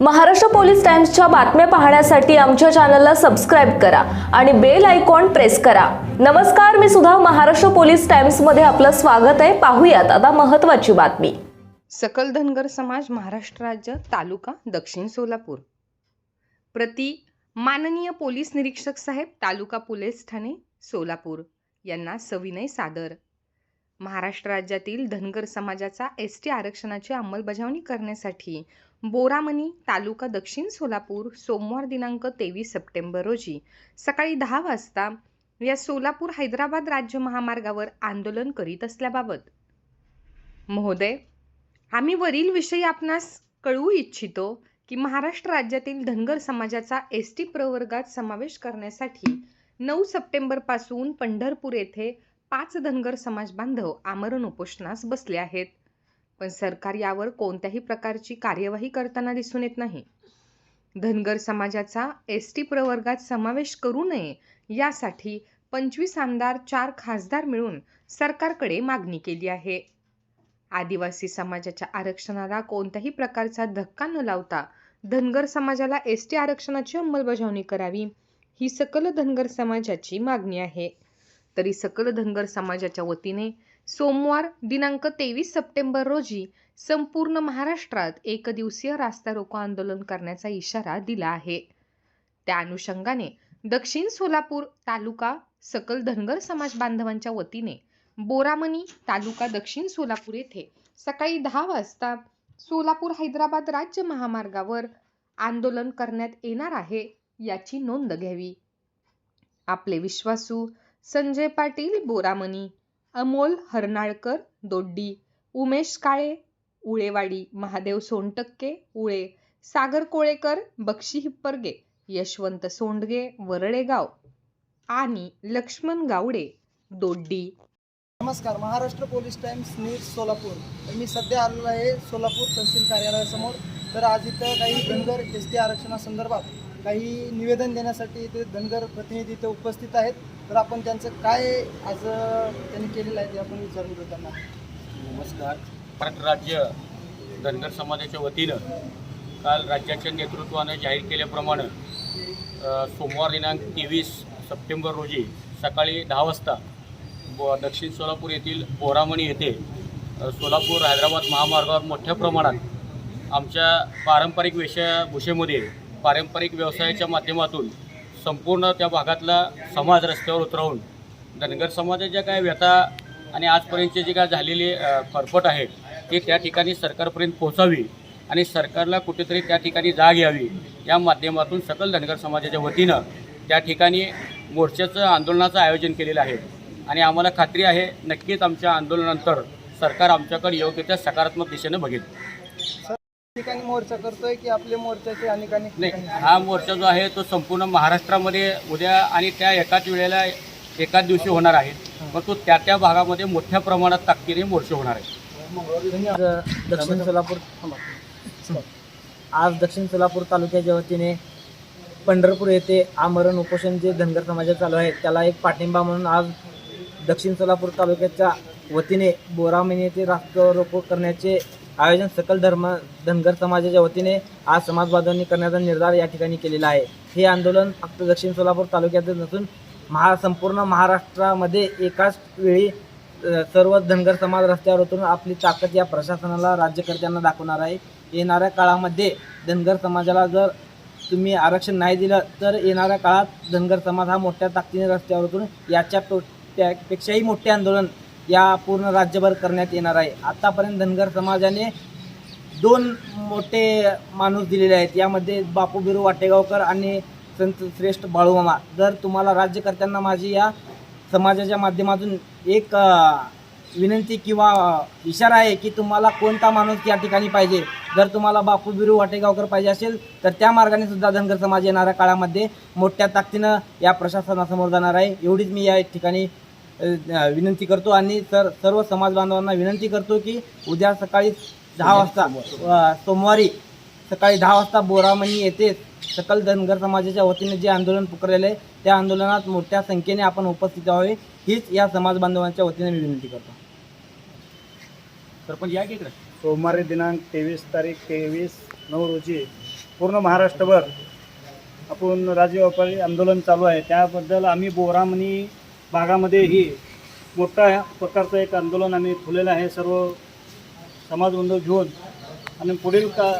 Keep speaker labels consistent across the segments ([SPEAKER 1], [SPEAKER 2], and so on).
[SPEAKER 1] Maharashtra police टाइम्सच्या बातम्या पाहण्यासाठी आमच्या चॅनलला सबस्क्राईब करा आणि बेल आयकॉन प्रेस करा. नमस्कार मी सुद्धा महाराष्ट्र पोलीस टाइम्समध्ये आपलं स्वागत आहे. पाहूयात आता महत्वाची बातमी.
[SPEAKER 2] सकल धनगर समाज महाराष्ट्र राज्य तालुका दक्षिण सोलापूर. प्रति माननीय पोलीस निरीक्षक साहेब तालुका पोलीस ठाणे सोलापूर. यांना सविनय सादर. महाराष्ट्र राज्यातील धनगर समाजाचा एस टी आरक्षणाची अंमलबजावणी करण्यासाठी बोरामणी तालुका दक्षिण सोलापूर सोमवार दिनांक तेवीस सप्टेंबर रोजी सकाळी दहा वाजता या सोलापूर हैदराबाद राज्य महामार्गावर आंदोलन करीत असल्याबाबत. महोदय आम्ही वरील विषयी आपणास कळवू इच्छितो की महाराष्ट्र राज्यातील धनगर समाजाचा एस टी प्रवर्गात समावेश करण्यासाठी नऊ सप्टेंबरपासून पंढरपूर येथे पाच धनगर समाज बांधव आमरण उपोषणास बसले आहेत. पण सरकार यावर कोणत्याही प्रकारची कार्यवाही करताना दिसून येत नाही. धनगर समाजाचा एस टी प्रवर्गात समावेश करू नये यासाठी पंचवीस आमदार चार खासदार मिळून सरकारकडे मागणी केली आहे. आदिवासी समाजाच्या आरक्षणाला कोणत्याही प्रकारचा धक्का न लावता धनगर समाजाला एस टी आरक्षणाची अंमलबजावणी करावी ही सकल धनगर समाजाची मागणी आहे. तरी सकल धनगर समाजाच्या वतीने सोमवार दिनांक तेवीस सप्टेंबर रोजी संपूर्ण महाराष्ट्रात एकदिवसीय रास्ता रोको आंदोलन करण्याचा इशारा दिला आहे. त्या अनुषंगाने दक्षिण सोलापूर तालुका सकल धनगर समाज बांधवांच्या वतीने बोरामणी तालुका दक्षिण सोलापूर येथे सकाळी दहा वाजता सोलापूर हैदराबाद राज्य महामार्गावर आंदोलन करण्यात येणार आहे याची नोंद घ्यावी. आपले विश्वासू संजय पाटील बोरामणी. अमोल हरनाळकर दोड्डी उमेश काळे उळेवाडी महादेव सोनटक्के उळे सागर कोळेकर बक्षी हिप्परगे यशवंत सोंडगे वरळेगाव आणि लक्ष्मण गावडे दोड्डी.
[SPEAKER 3] नमस्कार Maharashtra police times news Solapur. मी सध्या आलेलो आहे सोलापूर तहसील कार्यालयासमोर. तर आज इथं काही धनगर एस टी आरक्षणासंदर्भात काही निवेदन देण्यासाठी इथे धनगर प्रतिनिधी इथे उपस्थित आहेत. तर आपण त्यांचं काय आज त्यांनी केलेलं आहे ते आपण विचारून घेऊ त्यांना.
[SPEAKER 4] नमस्कार. महाराष्ट्र राज्य धनगर समाजाच्या वतीनं काल राज्याच्या नेतृत्वानं जाहीर केल्याप्रमाणे सोमवार दिनांक तेवीस सप्टेंबर रोजी सकाळी दहा वाजता ब दक्षिण सोलापूर येथील बोरामणी येथे सोलापूर हैदराबाद महामार्गावर मोठ्या प्रमाणात आमच्या पारंपरिक वेशभूषेमध्ये पारंपरिक व्यवसायाच्या माध्यमातून संपूर्ण त्या भागातला समाज रस्त्यावर उतरवून धनगर समाजाच्या काय व्यथा आणि आजपर्यंतची जी काय झालेली फरफट आहे ती त्या ठिकाणी सरकारपर्यंत पोहोचावी आणि सरकारला कुठेतरी त्या ठिकाणी जाग यावी या माध्यमातून सकल धनगर समाजाच्या वतीनं त्या ठिकाणी मोर्चाचं आंदोलनाचं आयोजन केलेलं आहे. आणि आम्हाला खात्री आहे नक्कीच आमच्या आंदोलनानंतर सरकार आमच्याकडे योग्य त्या सकारात्मक दिशेनं बघेल.
[SPEAKER 3] ठिकाणी मोर्चा करतोय की आपले मोर्चाचे अनेक अनेक
[SPEAKER 4] नाही
[SPEAKER 3] ठिकाणी?
[SPEAKER 4] हा मोर्चा जो आहे तो संपूर्ण महाराष्ट्रामध्ये उद्या आणि त्या एकाच वेळेला एकाच दिवशी होणार आहे. पण तो त्या त्या भागामध्ये मोठ्या प्रमाणात ताकदीने मोर्चे होणार आहे.
[SPEAKER 5] आज दक्षिण सोलापूर आज दक्षिण सोलापूर तालुक्याच्या वतीने पंढरपूर येथे आमरण उपोषण जे धनगर समाजात चालू आहे त्याला एक पाठिंबा म्हणून आज दक्षिण सोलापूर तालुक्याच्या वतीने बोरामणी येथे रास्ता रोको करण्याचे आयोजन सकल धर्म धनगर समाजाच्या वतीने आज समाज बांधवांनी करण्याचा निर्धार या ठिकाणी केलेला आहे. हे आंदोलन फक्त दक्षिण सोलापूर तालुक्यातच नसून महा संपूर्ण महाराष्ट्रामध्ये एकाच वेळी सर्व धनगर समाज रस्त्यावर उतरून आपली ताकद या प्रशासनाला राज्यकर्त्यांना दाखवणार आहे. येणाऱ्या काळामध्ये धनगर समाजाला जर तुम्ही आरक्षण नाही दिलं तर येणाऱ्या काळात धनगर समाज हा मोठ्या ताकदीने रस्त्यावर उतरून याच्या तो त्यापेक्षाही मोठे आंदोलन या पूर्ण राज्यभर करण्यात येणार आहे. आत्तापर्यंत धनगर समाजाने दोन मोठे माणूस दिलेले आहेत. यामध्ये बापू बिरू वाटेगावकर आणि संत श्रेष्ठ बाळूमामा. जर तुम्हाला राज्यकर्त्यांना माझी या समाजाच्या माध्यमातून एक विनंती किंवा इशारा आहे की तुम्हाला कोणता माणूस या ठिकाणी पाहिजे जर तुम्हाला बापू बिरू वाटेगावकर पाहिजे असेल तर त्या मार्गाने सुद्धा धनगर समाज येणाऱ्या काळामध्ये मोठ्या ताकदीनं या प्रशासनासमोर जाणार आहे. एवढीच मी या ठिकाणी विनंती करतो आणि सर सर्व समाज बांधवांना विनंती करतो की उद्या सकाळी दहा वाजता सोमवारी सकाळी दहा वाजता बोरामणी येथे सकल धनगर समाजाच्या वतीने जे आंदोलन पुकारलेले आहे त्या आंदोलनात मोठ्या संख्येने आपण उपस्थित व्हावे हीच या समाज बांधवांच्या वतीने मी विनंती करतो.
[SPEAKER 4] सरपंच या की
[SPEAKER 6] सोमवारी दिनांक तेवीस तारीख तेवीस नऊ रोजी पूर्ण महाराष्ट्रभर आपण राज्य व्यापारी आंदोलन चालू आहे. त्याबद्दल आम्ही बोरामणी भागामध्येही मोठा प्रकारचं एक आंदोलन आम्ही खुलेलं आहे. सर्व समाजबंधव घेऊन आणि पुढील का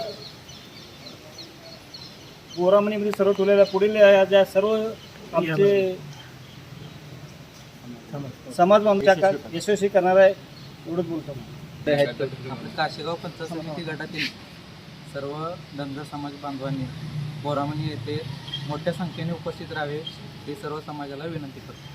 [SPEAKER 6] बोरामणीमध्ये म्हणजे सर्व ठेवलेल्या आहे पुढील ज्या सर्व आमचे समाज आमच्या यशस्वी करणार आहे एवढंच बोलतो
[SPEAKER 7] आपल्या काशेगाव पंचायत समिती गटातील सर्व धनगर समाज बांधवांनी बोरामणी येथे मोठ्या संख्येने उपस्थित राहावे हे सर्व समाजाला विनंती करतो.